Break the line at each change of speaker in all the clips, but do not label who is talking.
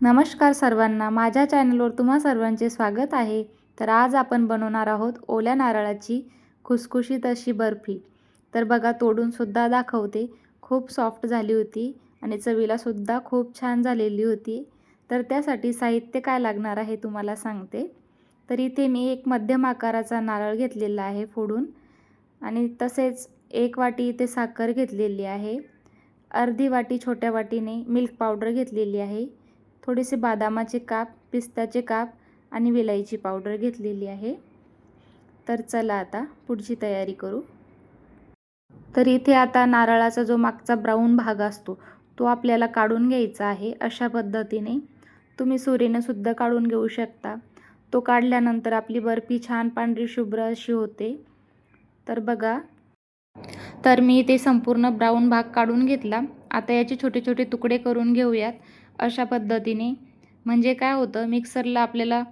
नमस्कार सर्वांना माझ्या चॅनलवर तुम्हा सर्वांचे स्वागत आहे. तर आज आपण बनवणार आहोत ओल्या नारळाची खुसखुशीत अशी बर्फी. तर बघा तोडूनसुद्धा दाखवते. खूप सॉफ्ट झाली होती आणि चवीलासुद्धा खूप छान झालेली होती. तर त्यासाठी साहित्य काय लागणार आहे तुम्हाला सांगते. तर इथे मी एक मध्यम आकाराचा नारळ घेतलेला आहे फोडून. आणि तसेच एक वाटी इथे साखर घेतलेली आहे. अर्धी वाटी छोट्या वाटीने मिल्क पावडर घेतलेली आहे. थोडेसे बदामाचे काप पिस्त्याचे काप आणि विलायची पावडर घेतलेली आहे. तर चला आता पुढची तयारी करू. तर इथे आता नारळाचा जो मागचा ब्राऊन भाग असतो तो आपल्याला काढून घ्यायचा आहे अशा पद्धतीने. तुम्ही सुरीनेसुद्धा काढून घेऊ शकता. तो काढल्यानंतर आपली बर्फी छान पांढरी शुभ्र अशी होते. तर बघा. तर मी ते संपूर्ण ब्राऊन भाग काढून घेतला. आता याचे छोटे छोटे तुकडे करून घेऊयात. अशा पद्धतीने. म्हणजे काय होतं मिक्सरला आपल्याला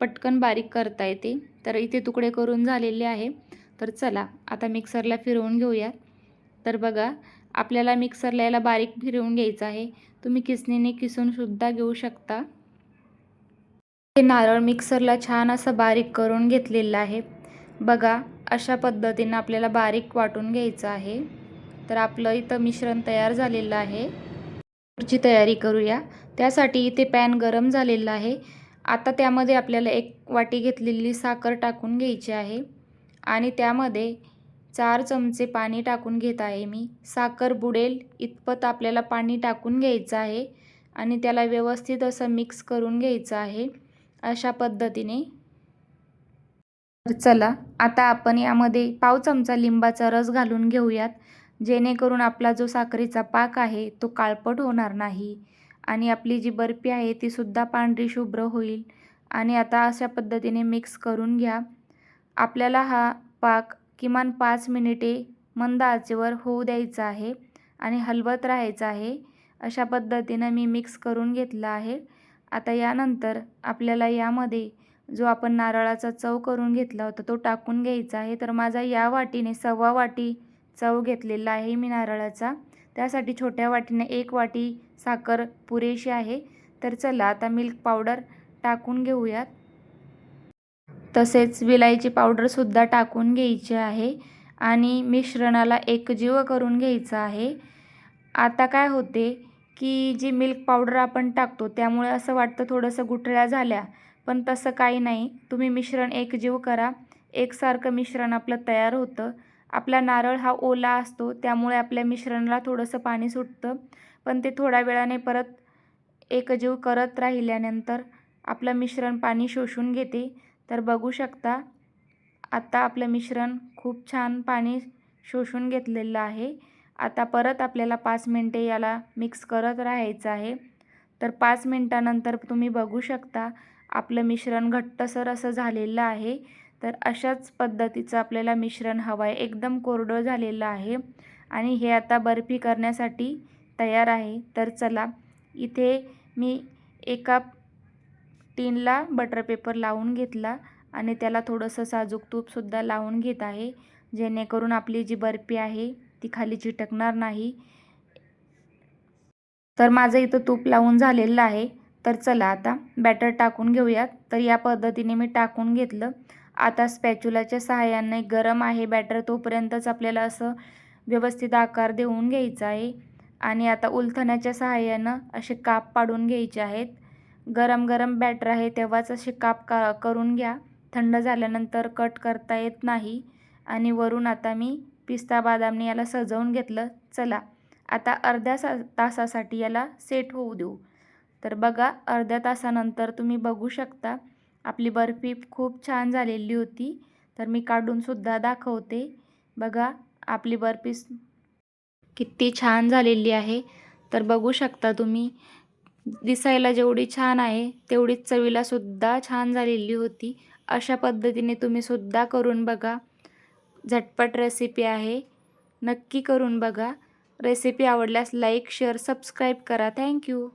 पटकन बारीक करता येते. तर इथे तुकडे करून झालेले आहे. तर चला आता मिक्सरला फिरवून घेऊया. तर बघा आपल्याला मिक्सरला याला बारीक फिरवून घ्यायचं आहे. तुम्ही किसणीने किसूनसुद्धा घेऊ शकता. हे नारळ मिक्सरला छान असं बारीक करून घेतलेलं आहे. बघा अशा पद्धतीनं आपल्याला बारीक वाटून घ्यायचं आहे. तर आपलं इथं मिश्रण तयार झालेलं आहे. ची तयारी करूया. त्यासाठी इथे पॅन गरम झालेला आहे. आता त्यामध्ये आपल्याला एक वाटी घेतलेली साखर टाकून घ्यायची आहे. आणि त्यामध्ये चार चमचे पाणी टाकून घेत आहे मी. साखर बुडेल इतपत आपल्याला पाणी टाकून घ्यायचं आहे. आणि त्याला व्यवस्थित असं मिक्स करून घ्यायचं आहे. अशा पद्धतीने. तर चला आता आपण यामध्ये पाव चमचा लिंबाचा रस घालून घेऊयात. जेणेकरून आपला जो साखरेचा पाक आहे तो काळपट होणार नाही. आणि आपली जी बर्फी आहे तीसुद्धा पांढरी शुभ्र होईल. आणि आता अशा पद्धतीने मिक्स करून घ्या. आपल्याला हा पाक किमान पाच मिनिटे मंद आचेवर होऊ द्यायचा आहे आणि हलवत राहायचं आहे. अशा पद्धतीनं मी मिक्स करून घेतला आहे. आता यानंतर आपल्याला यामध्ये जो आपण नारळाचा चव करून घेतला होता तो टाकून घ्यायचा आहे. तर माझा या वाटीने सव्वा वाटी चव घेतलेला आहे मी नारळाचा. त्यासाठी छोट्या वाटीने एक वाटी साखर पुरेशी आहे. तर चला आता मिल्क पावडर टाकून घेऊयात. तसेच विलायची पावडरसुद्धा टाकून घ्यायची आहे आणि मिश्रणाला एकजीव करून घ्यायचं आहे. आता काय होते की जी मिल्क पावडर आपण टाकतो त्यामुळे असं वाटतं थोडंसं गुठळ्या झाल्या. पण तसं काही नाही. तुम्ही मिश्रण एकजीव करा. एकसारखं मिश्रण आपलं तयार होतं. आपला नारळ हा ओला असतो त्यामुळे आपल्या मिश्रणाला थोडंसं पाणी सुटतं. पण ते थोड्या वेळाने परत एकजीव करत राहिल्यानंतर आपलं मिश्रण पाणी शोषून घेते. तर बघू शकता आत्ता आपलं मिश्रण खूप छान पाणी शोषून घेतलेलं आहे. आता परत आपल्याला पाच मिनटे याला मिक्स करत राहायचं आहे. तर पाच मिनटानंतर तुम्ही बघू शकता आपलं मिश्रण घट्टसर असं झालेलं आहे. तर अशाच पद्धतीचं आपल्याला मिश्रण हवं आहे एकदम कोरडं झालेलं आहे आणि हे आता बर्फी करण्यासाठी तयार आहे. तर चला इथे मी एका टीनला बटर पेपर लावून घेतला आणि त्याला थोडंसं साजूक तूपसुद्धा लावून घेत आहे. जेणेकरून आपली जी बर्फी आहे ती खाली चिटकणार नाही. तर माझं इथं तूप लावून झालेलं आहे. तर चला आता बॅटर टाकून घेऊयात. तर या पद्धतीने मी टाकून घेतलं. आता स्पॅच्युलाच्या सहाय्याने गरम आहे बॅटर तोपर्यंतच आपल्याला असं व्यवस्थित आकार देऊन घ्यायचा आहे. आणि आता उलथण्याच्या सहाय्यानं असे काप पाडून घ्यायचे आहेत. गरम गरम बॅटर आहे तेव्हाच असे काप का करून घ्या. थंड झाल्यानंतर कट करता येत नाही. आणि वरून आता मी पिस्ता बादामने याला सजवून घेतलं. चला आता अर्ध्या सा तासासाठी याला सेट होऊ देऊ. तर बघा अर्ध्या तासानंतर तुम्ही बघू शकता. आपली बर्फी खूप छान झालेली होती. तर मी काढूनसुद्धा दाखवते. बघा आपली बर्फी किती छान झालेली आहे. तर बघू शकता तुम्ही दिसायला जेवढी छान आहे तेवढीच चवीलासुद्धा छान झालेली होती. अशा पद्धतीने तुम्ही सुद्धा करून बघा. झटपट रेसिपी आहे. नक्की करून बघा. रेसिपी आवडल्यास लाईक शेअर सबस्क्राईब करा. Thank you